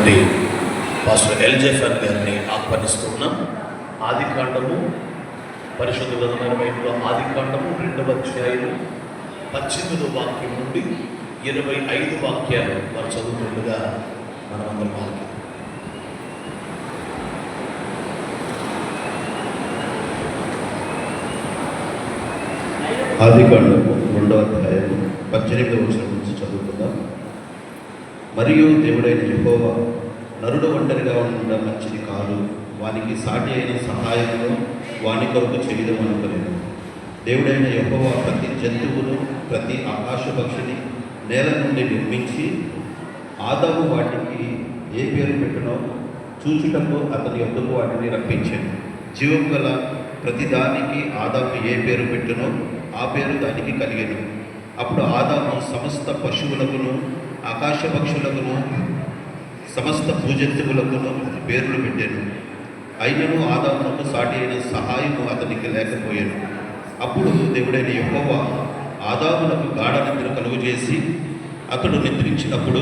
చేస్తున్నటువంటి పాస్టర్ ఎల్జెఫర్ గారిని ఆహ్వానిస్తున్నాం ఆది కాండము పరిశుద్ధ గ్రంథమైన బైబిల్లో ఆది కాండము రెండవ అధ్యాయము పద్దెనిమిదో వాక్యం నుండి ఇరవై ఐదు వాక్యాలు వారు చదువుతుండగా మనమందరం ఆలకిద్దాం. ఆది కాండము రెండవ అధ్యాయము పద్దెనిమిదవ వచనం నుంచి చదువుకుందాం మరియు దేవుడైన యెహోవా నరుడు ఒంటరిగా ఉండడం మంచిది కాదు. వానికి సాటి అయిన సహాయంలో వాని కొరకు చేయడం అనుకోలేదు దేవుడైన యహోవ ప్రతి జంతువును ప్రతి ఆకాశ పక్షిని నేల నుండి నిర్మించి ఆదాము వాటికి ఏ పేరు పెట్టనో చూచుటకు అతని ఎందుకు వాటిని రప్పించాను జీవం గల ప్రతిదానికి ఆదాము ఏ పేరు పెట్టినో ఆ పేరు దానికి కలిగేది అప్పుడు ఆదాము సమస్త పశువులకును ఆకాశ పక్షులకును సమస్త భూజంతువులకును పేర్లు పెట్టాను. అయినను ఆదామునకు సాటి అయిన సహాయము అతనికి లేకపోయాను. అప్పుడు దేవుడైన యెహోవా ఆదామునకు గాఢ నిద్ర కలుగు చేసి అతడు నిద్రించినప్పుడు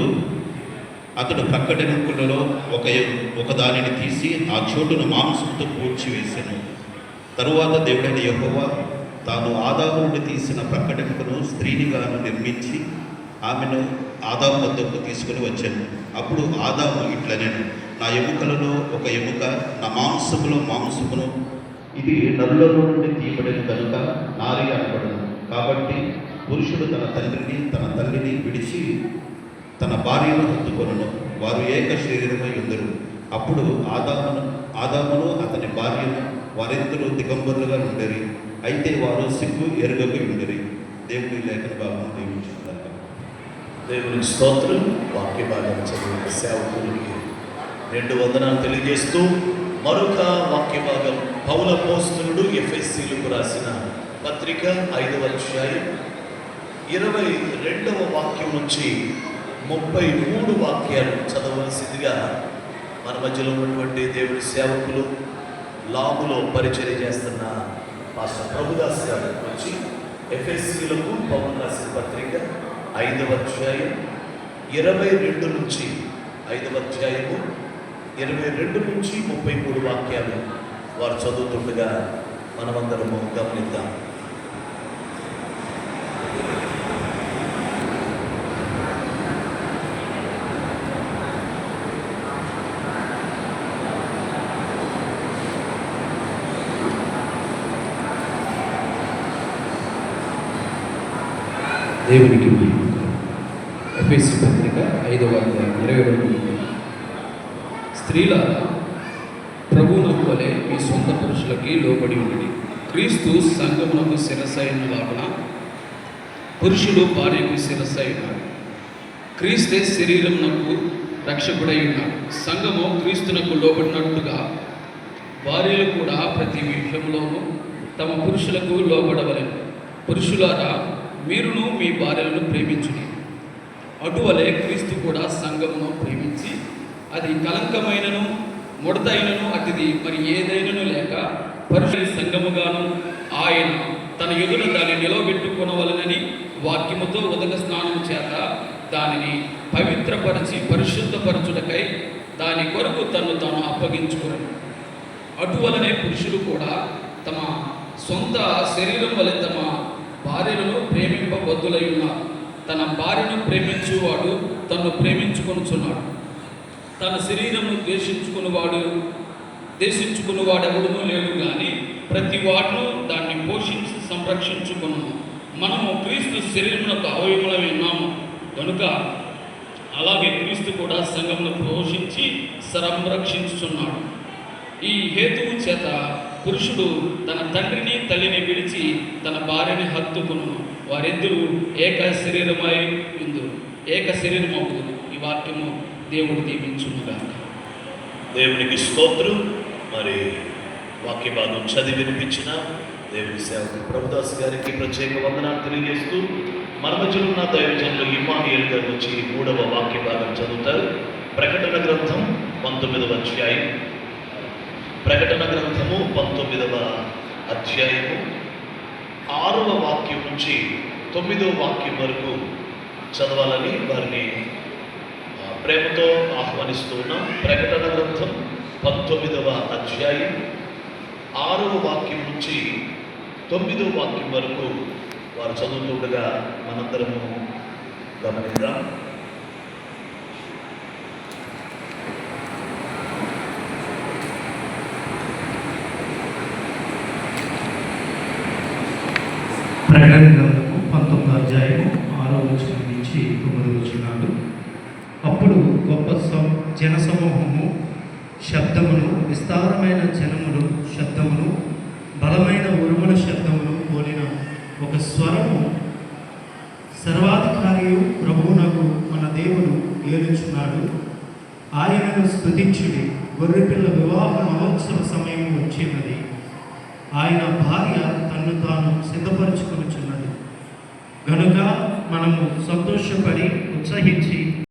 అతడు ప్రక్కడెనుకులలో ఒక ఒక దానిని తీసి ఆ చోటును మాంసంతో పూడ్చివేశాను తరువాత దేవుడైన యహోవ తాను ఆదాము తీసిన ప్రక్కడెముకను స్త్రీనిగాను నిర్మించి ఆమెను ఆదాము వద్దకు తీసుకుని వచ్చాను. అప్పుడు ఆదాము ఇట్లనేను నా ఎముకలలో ఒక ఎముక నా మాంసములో మాంసమును ఇది నరులలో నుండి తీయబడిన కనుక నారి అనబడను. కాబట్టి పురుషుడు తన తండ్రిని తన తల్లిని విడిచి తన భార్యను హత్తుకొనను. వారు ఏక శరీరమై ఉందరు. అప్పుడు ఆదామును ఆదామును అతని భార్యను వారిద్దరూ దిగంబరులుగా ఉండరి. అయితే వారు సిగ్గు ఎరుగబై ఉండరి. దేవుడి లేఖన భావం దీవించుకున్నారు దేవుని స్తోత్రం. వాక్య భాగం చదివిన సేవకులకి రెండు వందనాలు తెలియజేస్తూ మరొక వాక్య భాగం పౌల పోస్తునుడు ఎఫ్ఎస్సీలకు రాసిన పత్రిక ఐదవ అధ్యాయం ఇరవై రెండవ వాక్యం నుంచి ముప్పై మూడు వాక్యాలు చదవలసిందిగా మన మధ్యలో ఉన్నటువంటి దేవుని సేవకులు లాములో పరిచర్య చేస్తున్న పాస్టర్ ప్రభుదాస్ గారు వచ్చి ఎఫ్ఎస్సీలకు పవన్ రాసిన పత్రిక ఐదవ అధ్యాయం ఇరవై రెండు నుంచి ఐదవ అధ్యాయము ఇరవై రెండు నుంచి ముప్పై మూడు వాక్యాలు వారు చదువుతుండగా మనమందరము గమనిద్దాం దేవునికి మహిమ ఎఫ్ఎసి పత్రిక ఐదవ ఇరవై రెండు స్త్రీల ప్రభువునకు వలె మీ సొంత పురుషులకి లోబడి ఉండి. క్రీస్తు సంఘమునకు శిరసైన లాగున పురుషులు భార్యకు శిరసైనాడు క్రీస్తే శరీరమునకు రక్షకుడై ఉన్నాడు. సంఘము క్రీస్తునకు లోబడినట్టుగా భార్యలు కూడా ప్రతి విషయంలోనూ తమ పురుషులకు లోబడవలెను. పురుషులారా మీరును మీ భార్యలను ప్రేమించుడి. అటువలే క్రీస్తు కూడా సంఘమును ప్రేమించి అది కలంకమైనను ముడతైనను అతిది మరి ఏదైనను లేక పరిశుద్ధ సంఘముగాను ఆయన తన ఎదుట దాన్ని నిలవబెట్టుకునవలనని వాక్యముతో ఉదక స్నానం చేత దానిని పవిత్రపరిచి పరిశుద్ధపరచుటకై దాని కొరకు తను తాను అప్పగించుకున్నాడు అటువలనే పురుషులు కూడా తమ సొంత శరీరం వలె తమ భార్యలను ప్రేమింపబద్దులై ఉన్నారు. తన భార్యను ప్రేమించువాడు తను ప్రేమించుకొనుచున్నాడు. తన శరీరమును ద్వేషించుకున్నవాడు దేశించుకున్నవాడు ఎవడునూ లేడు కానీ ప్రతి వాడును దాన్ని పోషించి సంరక్షించుకున్నాము మనము క్రీస్తు శరీరమునకు అవయములమే ఉన్నాము. కనుక అలాగే క్రీస్తు కూడా సంఘమును పోషించి సంరక్షించుచున్నాడు. ఈ హేతువు చేత పురుషుడు తన తండ్రిని తల్లిని విడిచి తన భార్యని హత్తుకును. వారిద్దరూ ఏక శరీరమై ఉందు. ఏక శరీరమవుతుంది ఈ వాక్యము దేవుడు దీవించునుగా దేవునికి స్తోత్రం. మరి వాక్య భాగం చదివి వినిపించిన దేవుని సేవకు ప్రభుదాస్ గారికి ప్రత్యేక వందనాలు తెలియజేస్తూ మన మధ్యలో ఉన్న దైవజనులు ఇమానియల్ గారు వచ్చి మూడవ వాక్య భాగం చదువుతారు. ప్రకటన గ్రంథం పంతొమ్మిదవ అధ్యాయం ప్రకటన గ్రంథము పంతొమ్మిదవ అధ్యాయము ఆరవ వాక్యం నుంచి తొమ్మిదవ వాక్యం వరకు చదవాలని వారిని ప్రేమతో ఆహ్వానిస్తూ ఉన్నాం. ప్రకటన గ్రంథం పంతొమ్మిదవ అధ్యాయం ఆరవ వాక్యం నుంచి తొమ్మిదవ వాక్యం వరకు వారు చదువుతుండగా మనందరము గమనిద్దాం. ప్రకటన గ్రంథము పంతొమ్మిది అధ్యాయము ఆరో వచనం నుంచి తొమ్మిది వచనాలు. అప్పుడు గొప్ప జన సమూహము శబ్దమును విస్తారమైన జనములు శబ్దమును బలమైన ఉరుముల శబ్దమును పోలిన ఒక స్వరము సర్వాధికారియు ప్రభువునకు మన దేవుడు ఏలుచున్నాడు. ఆయనను స్థుతించుడి గొర్రెపిల్ల వివాహ మహోత్సవ సమయం వచ్చినది. ఆయన భార్య తన్ను తాను సిద్ధపరచుకొనుచున్నది. గనుక మనము సంతోషపడి ఉత్సహించి